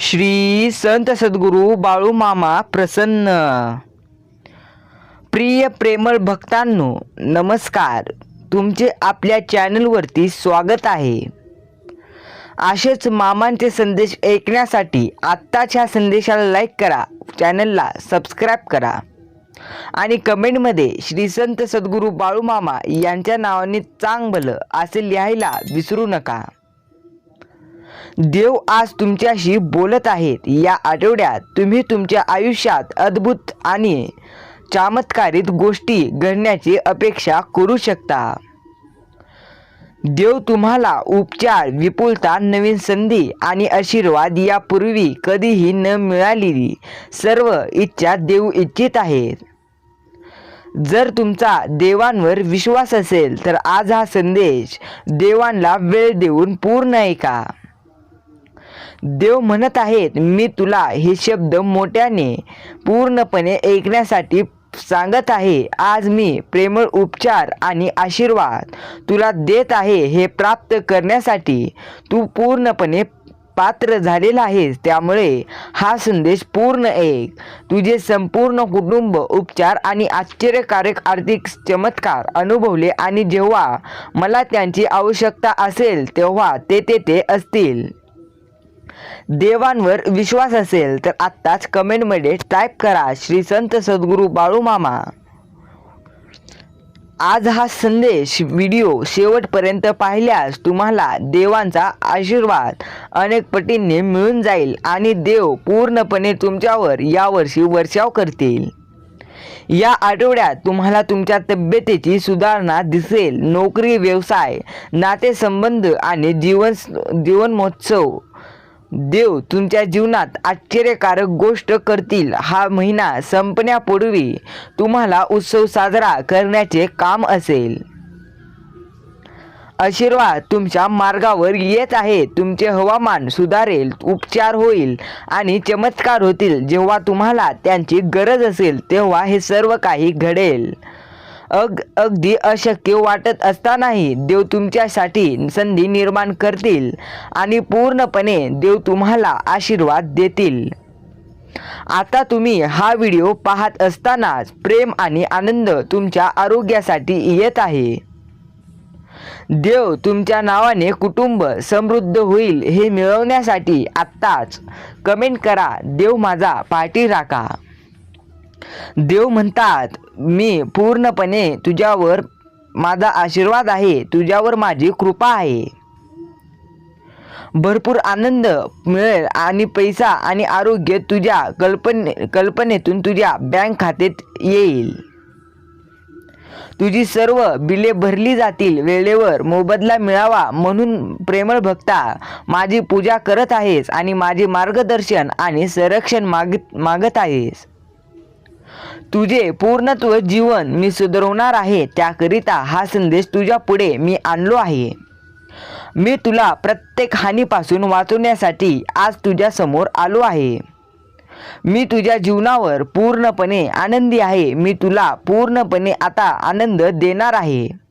श्री संत सद्गुरू बाळू मामा प्रसन्न. प्रिय प्रेमळ भक्तांनो नमस्कार. तुमचे आपल्या चॅनलवरती स्वागत आहे. असेच मामांचे संदेश ऐकण्यासाठी आत्ताच्या संदेशाला लाईक करा चॅनलला सबस्क्राईब करा. आणि कमेंटमध्ये श्री संत सद्गुरू बाळू मामा यांच्या नावाने चांग भलं असे लिहायला विसरू नका. देव आज तुमच्याशी बोलत आहेत. या आठवड्यात तुम्ही तुमच्या आयुष्यात अद्भुत आणि चमत्कारित गोष्टी घडण्याची अपेक्षा करू शकता. देव तुम्हाला उपचार विपुलता नवीन संधी आणि आशीर्वाद यापूर्वी कधीही न मिळालेली सर्व इच्छा देऊ इच्छित आहेत. जर तुमचा देवांवर विश्वास असेल तर आज हा संदेश देवांना वेळ देऊन पूर्ण ऐका. देव म्हणत आहेत मी तुला हे शब्द मोठ्याने पूर्णपणे ऐकण्यासाठी सांगत आहे. आज मी प्रेमळ उपचार आणि आशीर्वाद तुला देत आहे हे प्राप्त करण्यासाठी तू पूर्णपणे पात्र झालेला आहेस. त्यामुळे हा संदेश पूर्ण एक तुझे संपूर्ण कुटुंब उपचार आणि आश्चर्यकारक आर्थिक चमत्कार अनुभवले आणि जेव्हा मला त्यांची आवश्यकता असेल तेव्हा ते तेथे असतील. देवांवर विश्वास असेल तर आत्ताच कमेंटमध्ये टाईप करा श्री संत सद्गुरू बाळू मामा. आज हा संदेश व्हिडिओ शेवटपर्यंत पाहिल्यास तुम्हाला देवांचा आशीर्वाद अनेक पटींनी मिळून जाईल आणि देव पूर्णपणे तुमच्यावर यावर्षी वर्षाव करतील. या आठवड्यात तुम्हाला तुमच्या तब्येतीची सुधारणा दिसेल. नोकरी व्यवसाय नातेसंबंध आणि जीवन जीवनमहोत्सव देव तुमच्या जीवनात आश्चर्यकारक गोष्ट करतील. हा महिना संपण्यापूर्वी तुम्हाला उत्सव साजरा करण्याचे काम असेल. आशीर्वाद तुमच्या मार्गावर येत आहे. तुमचे हवामान सुधारेल उपचार होईल आणि चमत्कार होतील. जेव्हा तुम्हाला त्यांची गरज असेल तेव्हा हे सर्व काही घडेल. अग अगदी अशक्य वाटत असतानाही देव तुमच्यासाठी संधी निर्माण करतील आणि पूर्णपणे देव तुम्हाला आशीर्वाद देतील. आता तुम्ही हा व्हिडिओ पाहत असतानाच प्रेम आणि आनंद तुमच्या आरोग्यासाठी येत आहे. देव तुमच्या नावाने कुटुंब समृद्ध होईल हे मिळवण्यासाठी आत्ताच कमेंट करा देव माझा पाठी राखा. देव म्हणतात मी पूर्णपणे तुझ्यावर माझा आशीर्वाद आहे तुझ्यावर माझी कृपा आहे. भरपूर आनंद मिळेल आणि पैसा आणि आरोग्य तुझ्या कल्पने कल्पनेतून तुझ्या बँक खात्यात येईल. तुझी सर्व बिले भरली जातील वेळेवर मोबदला मिळावा म्हणून प्रेमळ भक्ता माझी पूजा करत आहेस आणि माझे मार्गदर्शन आणि संरक्षण माग मागत आहेस. तुझे पूर्णत्व जीवन मी सुधारवणार आहे त्याकरिता हा संदेश तुझ्या पुढे मी आणलो आहे. मी तुला प्रत्येक हानीपासून वाचवण्यासाठी आज तुझ्यासमोर आलो आहे. मी तुझ्या जीवनावर पूर्णपणे आनंदी आहे मी तुला पूर्णपणे आता आनंद देणार आहे.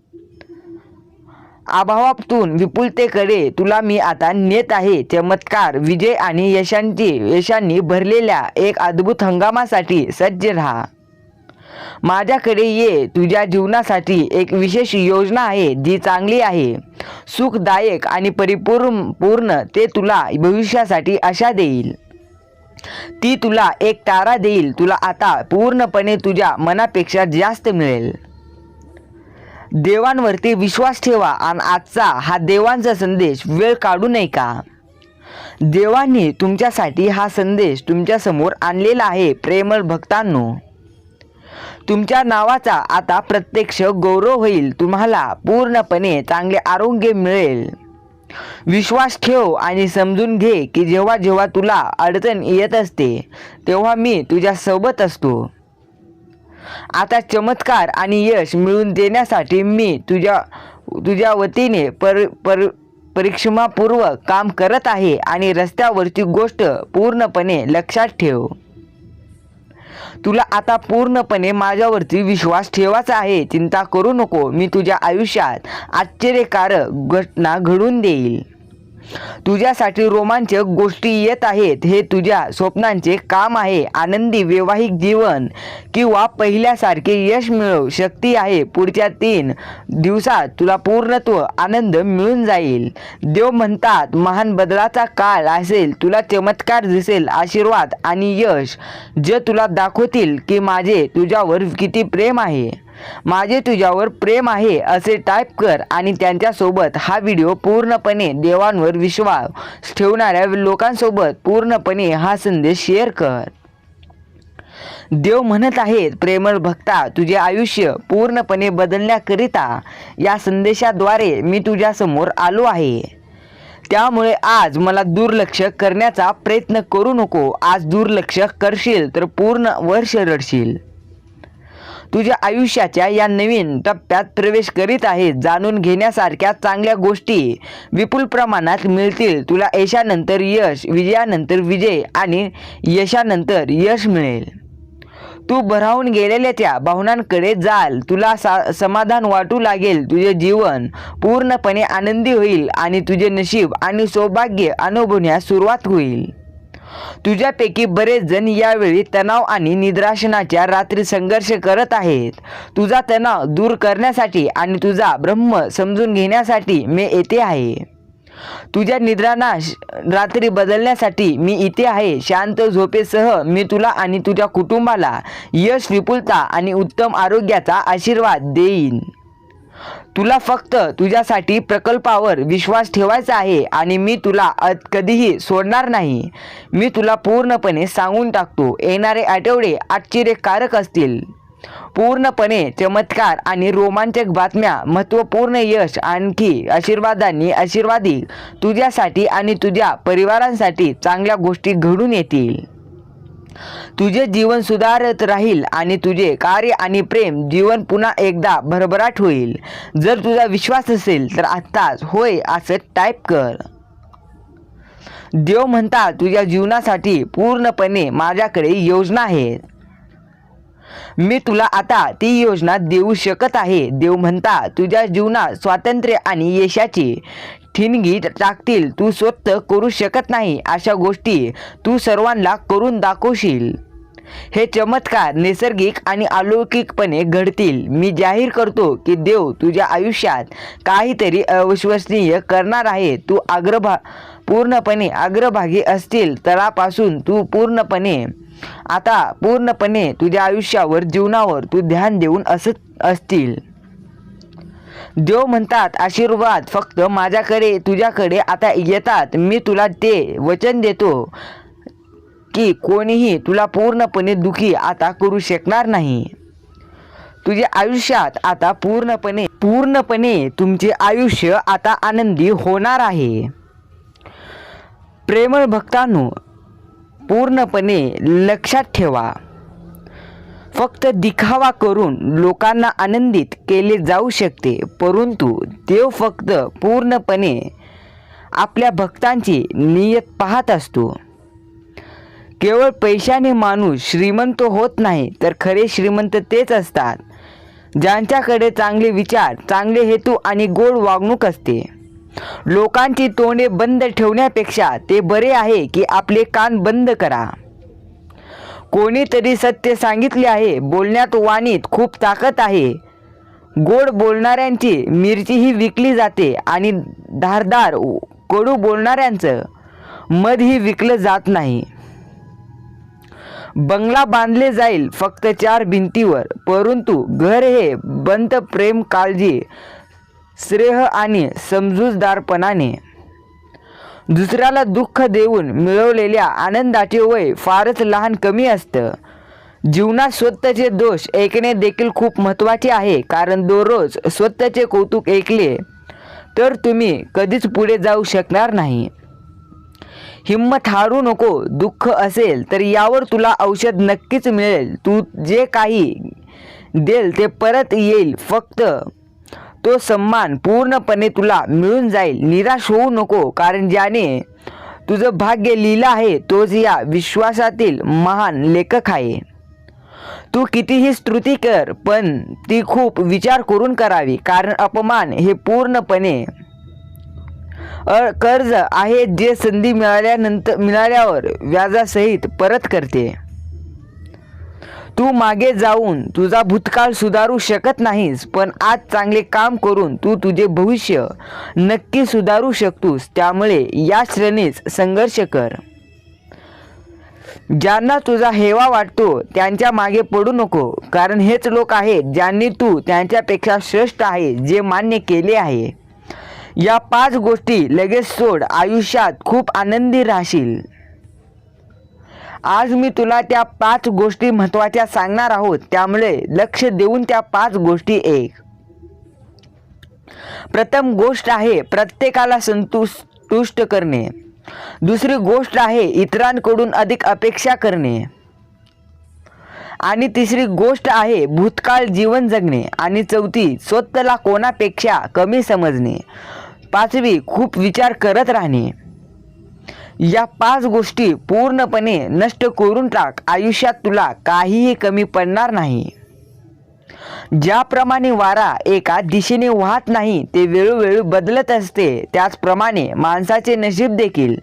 अभावातून विपुलतेकडे तुला मी आता नेत आहे. चमत्कार विजय आणि यशांची यशांनी भरलेल्या एक अद्भुत हंगामासाठी सज्ज राहा. माझ्याकडे ये तुझ्या जीवनासाठी एक विशेष योजना आहे जी चांगली आहे. सुखदायक आणि परिपूर्ण पूर्ण ते तुला भविष्यासाठी आशा देईल. ती तुला एक तारा देईल तुला आता पूर्णपणे तुझ्या मनापेक्षा जास्त मिळेल. देवांवरती विश्वास ठेवा आणि आजचा हा देवांचा संदेश वेळ काढू नये का? देवांनी तुमच्यासाठी हा संदेश तुमच्यासमोर आणलेला आहे प्रेमळ भक्तांनो. तुमच्या नावाचा आता प्रत्यक्ष गौरव होईल तुम्हाला पूर्णपणे चांगले आरोग्य मिळेल. विश्वास ठेव आणि समजून घे की जेव्हा जेव्हा तुला अडचण येत असते तेव्हा मी तुझ्यासोबत असतो. आता चमत्कार आणि यश मिळवून देण्यासाठी मी तुझ्या तुझ्या वतीने पर पर परिक्षमापूर्वक काम करत आहे आणि रस्त्यावरची गोष्ट पूर्णपणे लक्षात ठेव. तुला आता पूर्णपणे माझ्यावरती विश्वास ठेवायचा आहे. चिंता करू नको. मी तुझ्या आयुष्यात आश्चर्यकारक घटना घडून देईल. तुझ्यासाठी रोमांचक गोष्टी येत आहेत. हे तुझ्या स्वप्नांचे काम आहे. आनंदी वैवाहिक जीवन किंवा पहिल्यासारखे यश मिळव. शक्ती आहे. पुढच्या तीन दिवसात तुला पूर्णत्व आनंद मिळून जाईल. देव म्हणतात महान बदलाचा काळ असेल. तुला चमत्कार दिसेल आशीर्वाद आणि यश जे तुला दाखवतील की माझे तुझ्यावर किती प्रेम आहे. माझे तुझ्यावर प्रेम आहे असे टाईप कर आणि त्यांच्यासोबत हा व्हिडिओ पूर्णपणे देवांवर विश्वास ठेवणाऱ्या लोकांसोबत पूर्णपणे हा संदेश शेअर कर. देव म्हणत आहेत प्रेमळ भक्ता तुझे आयुष्य पूर्णपणे बदलण्याकरिता या संदेशाद्वारे मी तुझ्यासमोर आलो आहे. त्यामुळे आज मला दुर्लक्ष करण्याचा प्रयत्न करू नको. आज दुर्लक्ष करशील तर पूर्ण वर्ष रडशील. तुझ्या आयुष्याच्या या नवीन टप्प्यात प्रवेश करीत आहे जाणून घेण्यासारख्या चांगल्या गोष्टी विपुल प्रमाणात मिळतील. तुला यशानंतर यश विजयानंतर विजय आणि यशानंतर यश मिळेल. तू भरावून गेलेल्या त्या भावनांकडे जाल. तुला सा समाधान वाटू लागेल. तुझे जीवन पूर्णपणे आनंदी होईल आणि तुझे नशीब आणि सौभाग्य अनुभवण्यास सुरुवात होईल. तुझ्यापैकी बरेच जण यावेळी तणाव आणि निद्राशनाच्या रात्री संघर्ष करत आहेत. तुझा तणाव दूर करण्यासाठी आणि तुझा ब्रह्म समजून घेण्यासाठी मी येथे आहे. तुझ्या निद्रानाश रात्री बदलण्यासाठी मी इथे आहे. शांत झोपेसह मी तुला आणि तुझ्या कुटुंबाला यश विपुलता आणि उत्तम आरोग्याचा आशीर्वाद देईन. तुला फक्त तुझ्यासाठी प्रकल्पावर विश्वास ठेवायचा आहे आणि मी तुला कधीही सोडणार नाही. मी तुला पूर्णपणे सांगून टाकतो येणारे आठवडे आश्चर्यकारक असतील. पूर्णपणे चमत्कार आणि रोमांचक बातम्या महत्त्वपूर्ण यश आणखी आशीर्वादांनी आशीर्वादी तुझ्यासाठी आणि तुझ्या परिवारांसाठी चांगल्या गोष्टी घडून येतील. तुझे जीवन सुधारत राहील आणि तुझे कार्य आणि प्रेम जीवन पुन्हा एकदा भरभराट होईल. जर तुझा विश्वास असेल तर आत्ताच होय असं टाईप कर. देव म्हणतात तुझ्या जीवनासाठी पूर्णपणे माझ्याकडे योजना आहेत. मी तुला आता ती योजना देऊ शकत आहे. देव म्हणता तुझ्या जीवनात स्वातंत्र्य आणि यशाची ठिणगीत टाकतील. तू स्वतः करू शकत नाही अशा गोष्टी तू सर्वांना करून दाखवशील. हे चमत्कार नैसर्गिक आणि अलौकिकपणे घडतील. मी जाहीर करतो की देव तुझ्या आयुष्यात काहीतरी अविश्वसनीय करणार आहे. तू अग्रभा पूर्णपणे अग्रभागी असतील. तळापासून तू पूर्णपणे आता पूर्णपणे तुझ्या आयुष्यावर जीवनावर तू ध्यान देऊन असत असतील. देव म्हणतात आशीर्वाद फक्त माझ्याकडे तुझ्याकडे आता येतात. मी तुला ते वचन देतो की कोणीही तुला पूर्णपणे दुखी आता करू शकणार नाही. तुझ्या आयुष्यात आता पूर्णपणे पूर्णपणे तुमचे आयुष्य आता आनंदी होणार आहे. प्रेमळ भक्तांनो पूर्णपणे लक्षात ठेवा. फक्त दिखावा करून लोकांना आनंदित केले जाऊ शकते परंतु देव फक्त पूर्णपणे आपल्या भक्तांची नियत पाहत असतो. केवळ पैशाने माणूस श्रीमंत होत नाही तर खरे श्रीमंत तेच असतात ज्यांच्याकडे चांगले विचार चांगले हेतू आणि गोड वागणूक असते. लोकांची तोंडे बंद ठेवण्यापेक्षा ते बरे आहे की आपले कान बंद करा. कोणीतरी सत्य सांगितले आहे. बोलण्यात वाणीत खूप ताकद आहे. गोड बोलणाऱ्यांची मिरचीही विकली जाते आणि धारदार कडू बोलणाऱ्यांचं मधही विकलं जात नाही. बंगला बांधले जाईल फक्त चार भिंतीवर परंतु घर हे बंत प्रेम काळजी श्रेय आणि समजूतदारपणाने. दुसऱ्याला दुःख देऊन मिळवलेल्या आनंदाचे वय फारच लहान कमी असतं. जीवनात स्वतःचे दोष ऐकणे देखील खूप महत्त्वाचे आहे कारण दररोज स्वतःचे कौतुक ऐकले तर तुम्ही कधीच पुढे जाऊ शकणार नाही. हिंमत हारू नको दुःख असेल तर यावर तुला औषध नक्कीच मिळेल. तू जे काही देल ते परत येईल फक्त तो सन्मान पूर्णपणे तुला मिळून जाईल. निराश होऊ नको कारण ज्याने तुझं भाग्य लिहिलं आहे तोच या विश्वासातील महान लेखक आहे. तू कितीही स्तुती कर पण ती खूप विचार करून करावी कारण अपमान हे पूर्णपणे अ- कर्ज आहे जे संधी मिळाल्यानंतर मिळाल्यावर व्याजासहित परत करते. तू मागे जाऊन तुझा भूतकाळ सुधारू शकत नाहीस पण आज चांगले काम करून तू तुझे भविष्य नक्की सुधारू शकतोस त्यामुळे या श्रेणीस संघर्ष कर. ज्यांना तुझा हेवा वाटतो त्यांच्या मागे पडू नको कारण हेच लोक आहेत ज्यांनी तू त्यांच्यापेक्षा श्रेष्ठ आहे जे मान्य केले आहे. या पाच गोष्टी लगेच सोड आयुष्यात खूप आनंदी राहशील. आज मी तुला त्या पाच गोष्टी महत्त्वाच्या सांगणार आहोत. त्यामुळे लक्ष देऊन त्या पाच गोष्टी एक. प्रथम गोष्ट आहे प्रत्येकाला संतुष्ट करणे. दुसरी गोष्ट आहे इतरांकडून अधिक अपेक्षा करणे. आणि तिसरी गोष्ट आहे भूतकाळ जीवन जगणे. आणि चौथी स्वतःला कोणापेक्षा कमी समजणे. पाचवी खूप विचार करत राहणे. या पाच गोष्टी पूर्णपणे नष्ट करून टाक. आयुष्यात तुला काहीही कमी पडणार नाही. ज्याप्रमाणे वारा एका दिशेने वाहत नाही ते वेळोवेळी बदलत असते. त्याचप्रमाणे माणसाचे नशीब देखील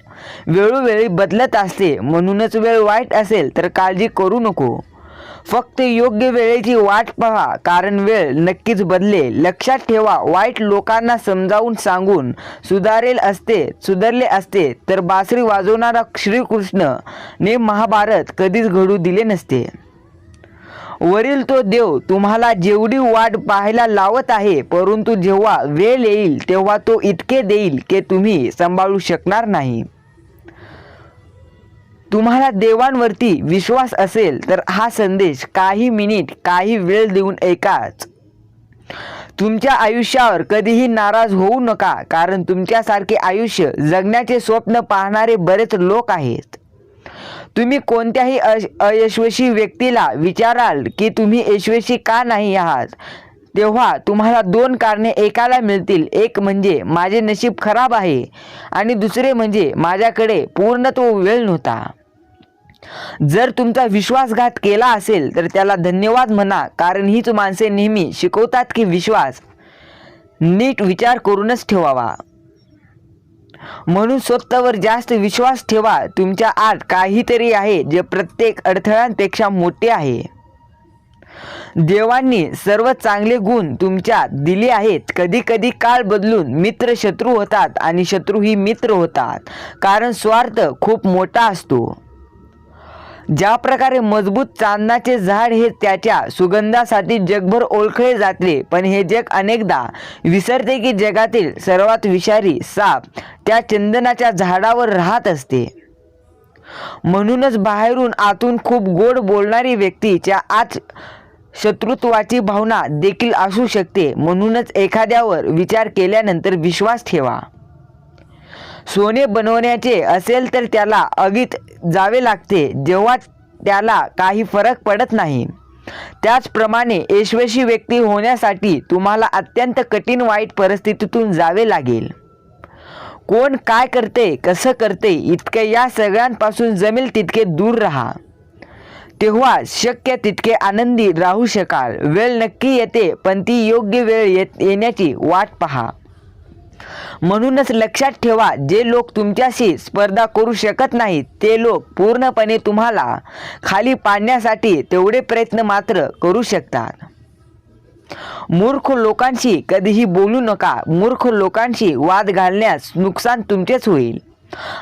वेळोवेळी बदलत असते. म्हणूनच वेळ वाईट असेल तर काळजी करू नको. फक्त योग्य वेळेची वाट पहा. कारण वेळ नक्कीच बदलेल लक्षात ठेवा वाईट लोकांना समजावून सांगून सुधारेल असते सुधारले असते तर बासरी वाजवणारा श्रीकृष्ण ने महाभारत कधीच घडू दिले नसते. वरील तो देव तुम्हाला जेवढी वाट पाहायला लावत आहे परंतु जेव्हा वेळ येईल तेव्हा तो इतके देईल की तुम्ही सांभाळू शकणार नाही. तुम्हाला देवांवरती विश्वास असेल तर हा संदेश काही मिनिट काही वेळ देऊन ऐकाच. तुमच्या आयुष्यावर कधीही नाराज होऊ नका कारण तुमच्यासारखे आयुष्य जगण्याचे स्वप्न पाहणारे बरेच लोक आहेत. तुम्ही कोणत्याही अश अयशस्वी व्यक्तीला विचाराल की तुम्ही यशस्वी का नाही आहात तेव्हा तुम्हाला दोन कारणे एकाला मिळतील. एक म्हणजे माझे नशीब खराब आहे आणि दुसरे म्हणजे माझ्याकडे पूर्णत्व वेळ नव्हता. जर तुमचा विश्वासघात केला असेल तर त्याला धन्यवाद म्हणा कारण हीच माणसे नेहमी शिकवतात की विश्वास नीट विचार करूनच ठेवावा. म्हणून स्वतःवर जास्त विश्वास ठेवा. तुमच्या आत काहीतरी आहे जे प्रत्येक अडथळ्यांपेक्षा मोठे आहे. देवांनी सर्व चांगले गुण तुमच्यात दिले आहेत. कधी कधी काळ बदलून मित्र शत्रू होतात आणि शत्रू ही मित्र होतात कारण स्वार्थ खूप मोठा असतो. ज्या प्रकारे मजबूत चांदणाचे झाड हे त्याच्या सुगंधासाठी जगभर ओळखले जाते पण हे जग अनेकदा विसरते की जगातील सर्वात विषारी साप त्या चंदनाच्या झाडावर राहत असते. म्हणूनच बाहेरून आतून खूप गोड बोलणारी व्यक्तीच्या आत शत्रुत्वाची भावना देखील असू शकते. म्हणूनच एखाद्यावर विचार केल्यानंतर विश्वास ठेवा. सोने बनवण्याचे असेल तर त्याला अगीत जावे लागते जेव्हा त्याला काही फरक पडत नाही. त्याचप्रमाणे यशस्वी व्यक्ती होण्यासाठी तुम्हाला अत्यंत कठीण वाईट परिस्थितीतून जावे लागेल. कोण काय करते कसं करते इतके या सगळ्यांपासून जमेल तितके दूर राहा. तेव्हा शक्य तितके आनंदी राहू शकाल. वेळ नक्की येते पण ती योग्य वेळ येत येण्याची वाट पहा. म्हणूनच लक्षात ठेवा जे लोक तुमच्याशी स्पर्धा करू शकत नाहीत ते लोक पूर्णपणे तुम्हाला खाली पाडण्यासाठी तेवढे प्रयत्न मात्र करू शकतात. मूर्ख लोकांशी कधीही बोलू नका. मूर्ख लोकांशी वाद घालण्यास नुकसान तुमचेच होईल.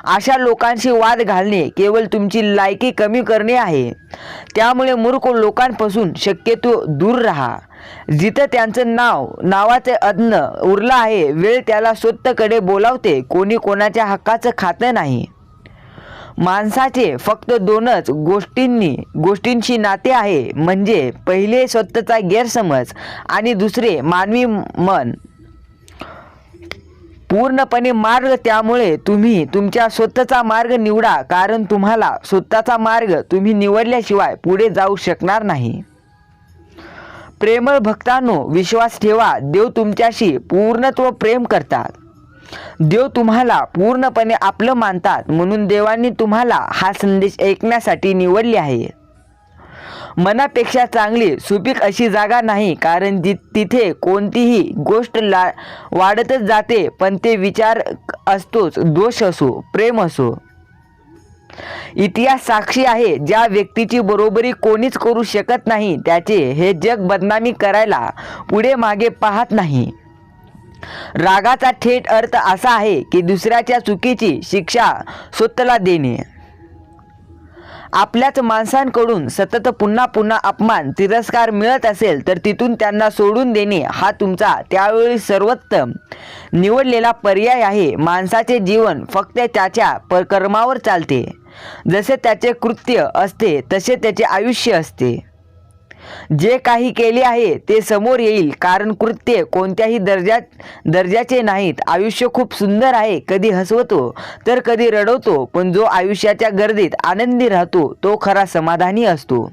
अशा लोकांशी वाद घालणे केवळ तुमची लायकी कमी करणे आहे. त्यामुळे मूर्ख लोकांपासून शक्यतो दूर राहा. जिथं त्यांचं नाव नावाचे अज्ञ उरलं आहे वेळ त्याला स्वतःकडे बोलावते कोणी कोणाच्या हक्काचं खातं नाही. माणसाचे फक्त दोनच गोष्टींनी गोष्टींशी नाते आहे म्हणजे पहिले स्वतःचा गैरसमज आणि दुसरे मानवी मन. पूर्णपणे मार्ग त्यामुळे तुम्ही तुमच्या स्वतःचा मार्ग निवडा कारण तुम्हाला स्वतःचा मार्ग तुम्ही निवडल्याशिवाय पुढे जाऊ शकणार नाही. प्रेमळ भक्तांनो विश्वास ठेवा देव तुमच्याशी पूर्णत्व प्रेम करतात. देव तुम्हाला पूर्णपणे आपलं मानतात म्हणून देवांनी तुम्हाला हा संदेश ऐकण्यासाठी निवडले आहे मनापेक्षा चांगली सुपीक अशी जागा नाही कारण ति तिथे कोणतीही गोष्ट ला वाढतच जाते पण ते विचार असतोच दोष असो प्रेम असो. इतिहास साक्षी आहे ज्या व्यक्तीची बरोबरी कोणीच करू शकत नाही त्याचे हे जग बदनामी करायला पुढे मागे पाहत नाही. रागाचा थेट अर्थ असा आहे की दुसऱ्याच्या चुकीची शिक्षा स्वतःला देणे. आपल्याच माणसांकडून सतत पुन्हा पुन्हा अपमान तिरस्कार मिळत असेल तर तिथून त्यांना सोडून देणे हा तुमचा त्यावेळी सर्वोत्तम निवडलेला पर्याय आहे. माणसाचे जीवन फक्त त्याच्या परकर्मावर चालते. जसे त्याचे कृत्य असते तसे त्याचे आयुष्य असते. जे काही केले आहे ते समोर येईल कारण कृत्य कोणत्याही दर्जात दर्जाचे नाहीत. आयुष्य खूप सुंदर आहे कधी हसवतो तर कधी रडवतो पण जो आयुष्याच्या गर्दीत आनंदी राहतो तो खरा समाधानी असतो.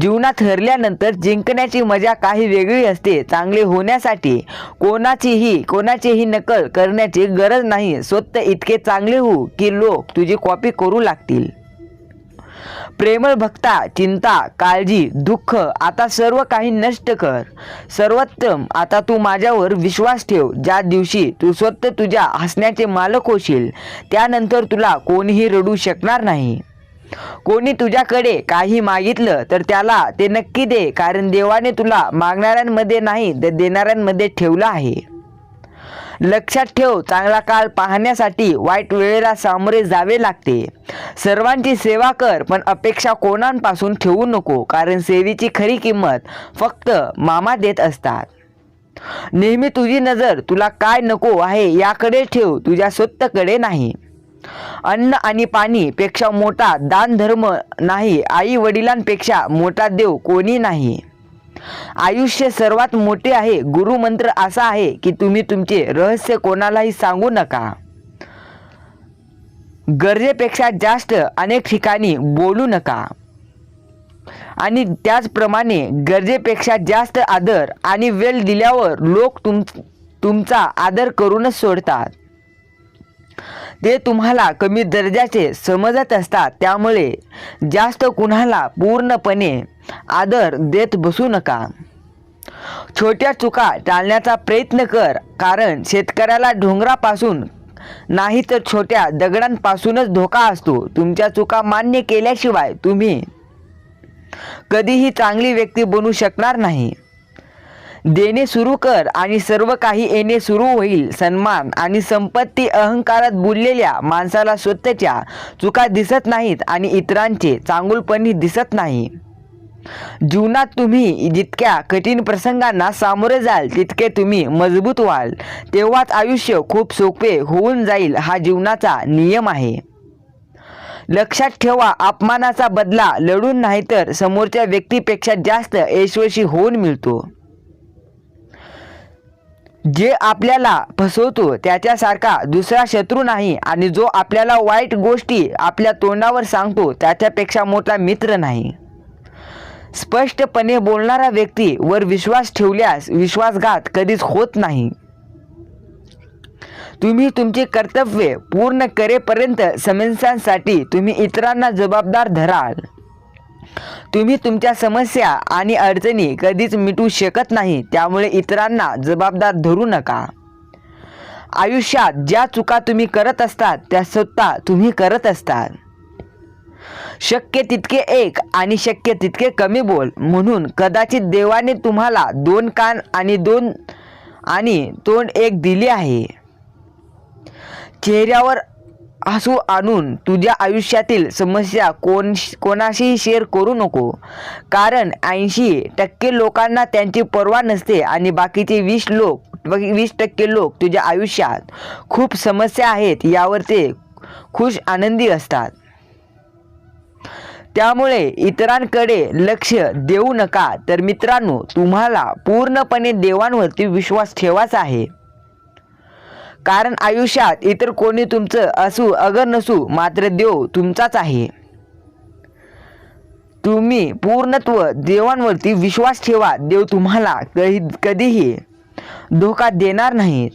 जीवनात हरल्यानंतर जिंकण्याची मजा काही वेगळी असते चांगले होण्यासाठी. कोणाचीही कोणाचीही नकल करण्याची गरज नाही. स्वतः इतके चांगले होऊ की लोक तुझी कॉपी करू लागतील. प्रेमळ भक्ता चिंता काळजी दुःख आता सर्व काही नष्ट कर. सर्वोत्तम आता तू माझ्यावर विश्वास ठेव. ज्या दिवशी तू स्वतः तुझ्या हसण्याचे मालक होशील त्यानंतर तुला कोणीही रडू शकणार नाही. कोणी तुझ्याकडे काही मागितलं तर त्याला ते नक्की दे कारण देवाने तुला मागणाऱ्यांमध्ये नाही तर देणाऱ्यांमध्ये ठेवलं आहे. लक्षात ठेव चांगला काळ पाहण्यासाठी वाईट वेळेला सामोरे जावे लागते. सर्वांची सेवा कर पण अपेक्षा कोणापासून ठेवू नको कारण सेवेची खरी किंमत फक्त मामा देत असतात. नेहमी तुझी नजर तुला काय नको आहे याकडे ठेव तुझ्या स्वतःकडे नाही. अन्न आणि पाणी पेक्षा मोठा दान धर्म नाही आई वडिलांपेक्षा मोठा देव कोणी नाही. आयुष्य सर्वात मोठे आहे. गुरुमंत्र असा आहे की तुम्ही तुमचे रहस्य कोणालाही सांगू नका. गरजेपेक्षा जास्त अनेक ठिकाणी बोलू नका. आणि त्याचप्रमाणे गरजेपेक्षा जास्त आदर आणि वेळ दिल्यावर लोक तुम तुमचा आदर करूनच सोडतात. ते तुम्हाला कमी दर्जाचे समजत असतात. त्यामुळे जास्त कुणाला पूर्णपणे आदर देत बसू नका. छोट्या चुका टाळण्याचा प्रयत्न कर कारण शेतकऱ्याला डोंगरापासून नाही तर छोट्या दगडांपासूनच धोका असतो. तुमच्या चुका मान्य केल्याशिवाय तुम्ही कधीही चांगली व्यक्ती बनू शकणार नाही. देणे सुरू कर आणि सर्व काही येणे सुरू होईल. सन्मान आणि संपत्ती अहंकारात बुडलेल्या माणसाला स्वतःच्या चुका दिसत नाहीत आणि इतरांचे चांगुलपणी दिसत नाही. जीवनात तुम्ही जितक्या कठीण प्रसंगांना सामोरे जाल तितके तुम्ही मजबूत व्हाल. तेव्हाच आयुष्य खूप सोपे होऊन जाईल हा जीवनाचा नियम आहे. लक्षात ठेवा अपमानाचा बदला लढून नाही तर समोरच्या व्यक्तीपेक्षा जास्त यशस्वी होऊन मिळतो. जे आपल्याला फसवतो त्याच्यासारखा दुसरा शत्रू नाही आणि जो आपल्याला वाईट गोष्टी आपल्या तोंडावर सांगतो त्याच्यापेक्षा मोठा मित्र नाही. स्पष्टपणे बोलणारा व्यक्ती वर विश्वास ठेवल्यास विश्वासघात कधीच होत नाही. तुम्ही तुमचे कर्तव्य पूर्ण करेपर्यंत समस्यांसाठी तुम्ही इतरांना जबाबदार धराल. तुम्ही तुमच्या समस्या आणि अडचणी कधीच मिटवू शकत नाही त्यामुळे इतरांना जबाबदार धरू नका. आयुष्यात ज्या चुका तुम्ही करत असतात त्या स्वतः तुम्ही करत असतात. शक्य तितके एक आणि शक्य तितके कमी बोल म्हणून कदाचित देवाने तुम्हाला दोन कान आणि दोन आणि तोंड एक दिली आहे. चेहऱ्यावर हसू आणून तुझ्या आयुष्यातील समस्या कोण कोणाशीही शेअर करू नको. कारण ऐंशी टक्के लोकांना त्यांची पर्वा नसते आणि बाकीचे वीस लोक वीस टक्के लोक तुझ्या आयुष्यात खूप समस्या आहेत यावर ते खुश आनंदी असतात. त्यामुळे इतरांकडे लक्ष देऊ नका. तर मित्रांनो तुम्हाला पूर्णपणे देवांवरती विश्वास ठेवायचा आहे. कारण आयुष्यात इतर कोणी तुमचं असू अगर नसू मात्र देव तुमचाच आहे. तुम्ही पूर्णत्व देवांवरती विश्वास ठेवा देव तुम्हाला कधी कधीही धोका देणार नाही.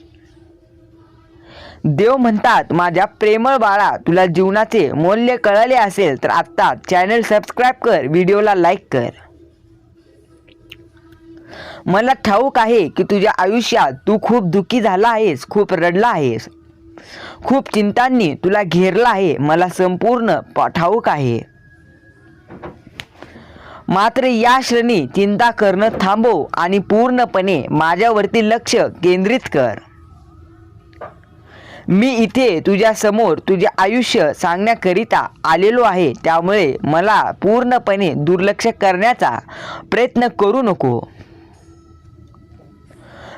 देव म्हणतात माझ्या प्रेमळ बाळा तुला जीवनाचे मूल्य कळले असेल तर आत्ता चॅनल सबस्क्राईब कर व्हिडिओला लाईक कर. मला ठाऊक आहे की तुझ्या आयुष्यात तू खूप दुःखी झाला आहेस खूप रडला आहेस. खूप चिंतांनी तुला घेरला आहे. मला संपूर्ण ठाऊक आहे. मात्र या क्षणी चिंता करणं थांबव आणि पूर्णपणे माझ्यावरती लक्ष केंद्रित कर. मी इथे तुझ्या समोर तुझे आयुष्य सांगण्याकरिता आलेलो आहे. त्यामुळे मला पूर्णपणे दुर्लक्ष करण्याचा प्रयत्न करू नको.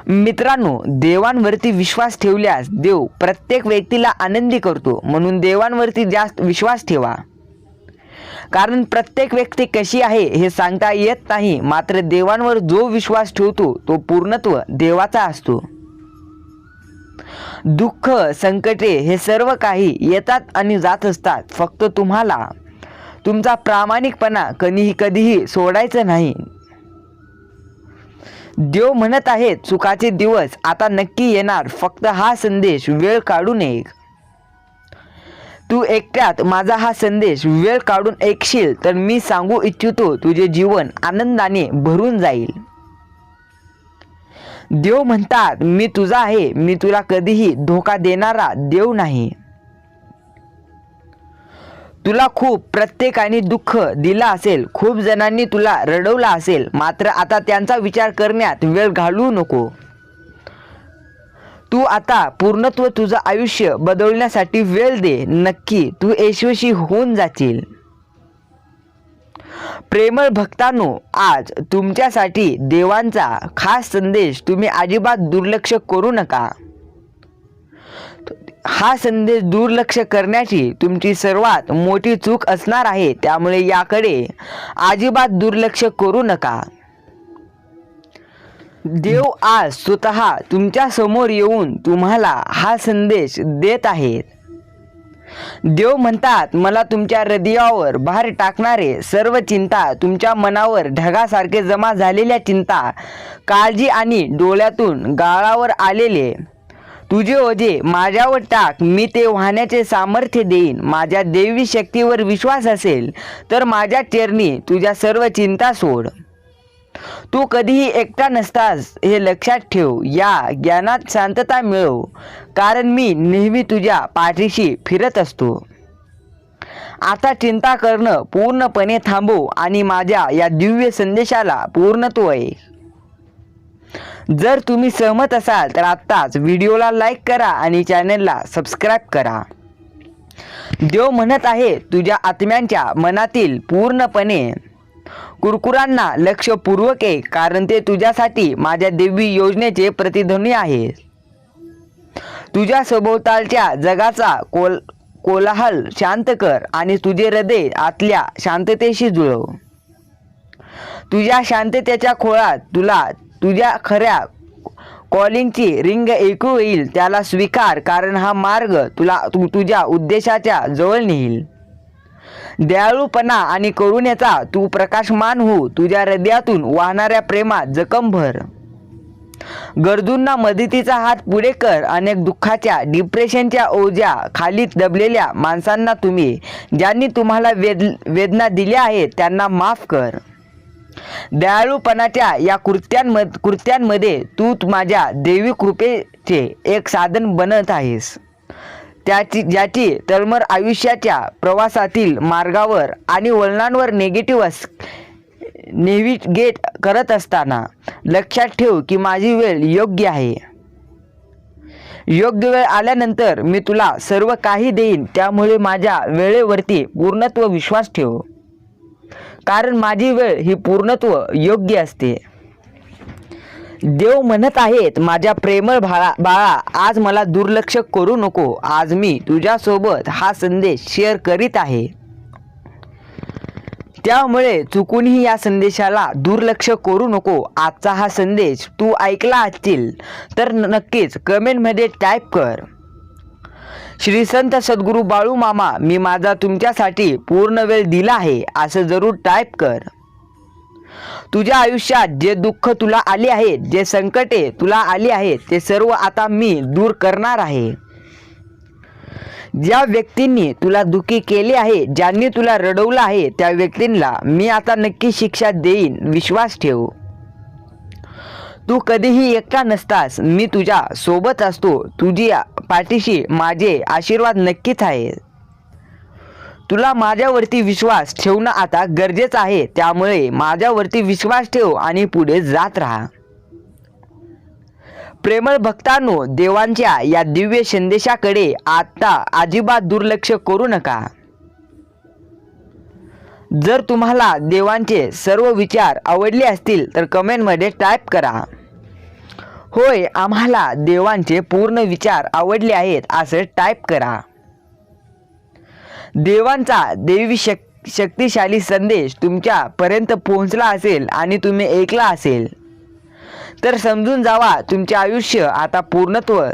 मित्रांनो देवांवरती विश्वास ठेवल्यास देव प्रत्येक व्यक्तीला आनंदी करतो. म्हणून देवांवरती जास्त विश्वास ठेवा. कारण प्रत्येक व्यक्ती कशी आहे हे सांगता येत नाही. मात्र देवांवर जो विश्वास ठेवतो तो पूर्णत्व देवाचा असतो. दुःख संकटे हे सर्व काही येतात आणि जात असतात. फक्त तुम्हाला. तुमचा प्रामाणिकपणा कधीही कधीही सोडायचं नाही. देव म्हणत आहेत सुखाचे दिवस आता नक्की येणार. फक्त हा संदेश वेळ काढून एक. तू एकट्यात माझा हा संदेश वेळ काढून ऐकशील तर मी सांगू इच्छितो तुझे जीवन आनंदाने भरून जाईल. देव म्हणतात मी तुझा आहे मी तुला कधीही धोका देणारा देव नाही. तुला खूप प्रत्येकाने दुःख दिला असेल खूप जणांनी तुला रडवला असेल मात्र आता त्यांचा विचार करण्यात वेळ घालवू नको. तू आता पूर्णत्व तुझं आयुष्य बदलण्यासाठी वेळ दे नक्की तू यशस्वी होऊन जाशील. प्रेमळ भक्तांनो आज तुमच्यासाठी देवांचा खास संदेश तुम्ही अजिबात दुर्लक्ष करू नका. हा संदेश दुर्लक्ष करण्याची तुमची सर्वात मोठी चूक असणार आहे त्यामुळे याकडे अजिबात दुर्लक्ष करू नका. देव आज स्वतः तुमच्यासमोर येऊन तुम्हाला हा संदेश देत आहेत. देव म्हणतात मला तुमच्या हृदयावर भार टाकणारे सर्व चिंता तुमच्या मनावर ढगासारखे जमा झालेल्या चिंता काळजी आणि डोळ्यातून गाळावर आलेले तुझे ओझे माझ्यावर टाक. मी ते वाहण्याचे सामर्थ्य देईन. माझ्या देवी शक्तीवर विश्वास असेल तर माझ्या चरणी तुझ्या सर्व चिंता सोड. तू कधीही एकटा नसतास हे लक्षात ठेव. या ज्ञानात शांतता मिळव कारण मी नेहमी तुझ्या पाठीशी फिरत असतो. आता चिंता करणं पूर्णपणे थांबव आणि माझ्या या दिव्य संदेशाला पूर्णत्व आहे. जर तुम्ही सहमत असाल तर आत्ताच व्हिडिओला लाईक करा आणि चॅनलला सबस्क्राईब करा. देव म्हणत आहे तुझ्या आत्म्यांच्या मनातील पूर्णपणे कुरकुरांना लक्षपूर्वक आहे कारण ते तुझ्यासाठी माझ्या देवी योजनेचे प्रतिध्वनी आहे. तुझ्या सभोवतालच्या जगाचा कोल कोलाहल शांत कर आणि तुझे हृदय आतल्या शांततेशी जुळव. तुझ्या शांततेच्या खोळात तुला तुझ्या खऱ्या कॉलिंगची रिंग ऐकू येईल त्याला स्वीकार कारण हा मार्ग तुला तु, तुझ्या उद्देशाच्या जवळ नेईल. दयाळूपणा आणि करुण्याचा तू प्रकाशमान हो तुझ्या हृदयातून वाहणाऱ्या प्रेमात जखम भर. गरजूंना मदतीचा हात पुढे कर अनेक दुःखाच्या डिप्रेशनच्या ओझ्या खाली दबलेल्या माणसांना तुम्ही ज्यांनी तुम्हाला वेद वेदना दिल्या आहेत त्यांना माफ कर. दयाळूपणाच्या या कृत्यांम कृत्यांमध्ये तू माझ्या देवी कृपेचे एक साधन बनत आहेस. त्याची ज्याची तळमळ आयुष्याच्या प्रवासातील मार्गावर आणि वळणांवर नेगेटिव्ह अस नेव्हिगेट करत असताना लक्षात ठेव की माझी वेळ योग्य आहे. योग्य वेळ आल्यानंतर मी तुला सर्व काही देईन त्यामुळे माझ्या वेळेवरती पूर्णत्व विश्वास ठेव. कारण माझी वेळ ही पूर्णत्व योग्य असते. देव म्हणत आहेत माझ्या प्रेमळ बाळा बाळा आज मला दुर्लक्ष करू नको. आज मी तुझ्यासोबत हा संदेश शेअर करीत आहे. त्यामुळे चुकूनही या संदेशाला दुर्लक्ष करू नको. आजचा हा संदेश तू ऐकला असतील तर नक्कीच कमेंटमध्ये टाईप कर. श्री संत सद्गुरू बाळू मामा मी माझा तुमच्यासाठी पूर्ण वेळ दिला आहे असं जरूर टाईप कर. तुझ्या आयुष्यात जे दुःख तुला आले आहेत जे संकटे तुला आली आहेत ते सर्व आता मी दूर करणार आहे. ज्या व्यक्तींनी तुला दुखी केले आहे ज्यांनी तुला रडवलं आहे त्या व्यक्तींना मी आता नक्की शिक्षा देईन विश्वास ठेव. तू कधीही एकटा नसतास. मी तुझ्या सोबत असतो. तुझी पाठीशी माझे आशीर्वाद नक्कीच आहे. तुला माझ्यावरती विश्वास ठेवणं आता गरजेचं आहे. त्यामुळे माझ्यावरती विश्वास ठेव आणि पुढे जात राहा. प्रेमळ भक्तांनो देवांच्या या दिव्य संदेशाकडे आता अजिबात दुर्लक्ष करू नका. जर तुम्हाला देवांचे सर्व विचार आवडले असतील तर कमेंटमध्ये टाईप करा. होय आम्हाला देवांचे पूर्ण विचार आवडले आहेत असं टाईप करा. देवांचा देवी शक शक्तिशाली संदेश तुमच्यापर्यंत पोहोचला असेल आणि तुम्ही ऐकला असेल. तर समजून जावा तुमचे आयुष्य आता पूर्णत्व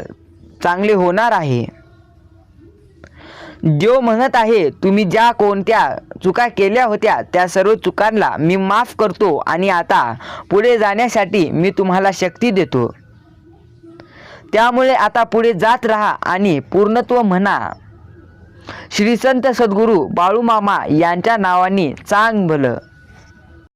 चांगले होणार आहे. देव म्हणत आहे तुम्ही ज्या कोणत्या चुका केल्या होत्या त्या सर्व चुकांना मी माफ करतो आणि आता पुढे जाण्यासाठी मी तुम्हाला शक्ती देतो. त्यामुळे आता पुढे जात राहा आणि पूर्णत्व म्हणा. श्री संत सद्गुरू बाळूमामा यांच्या नावाने चांग भलं.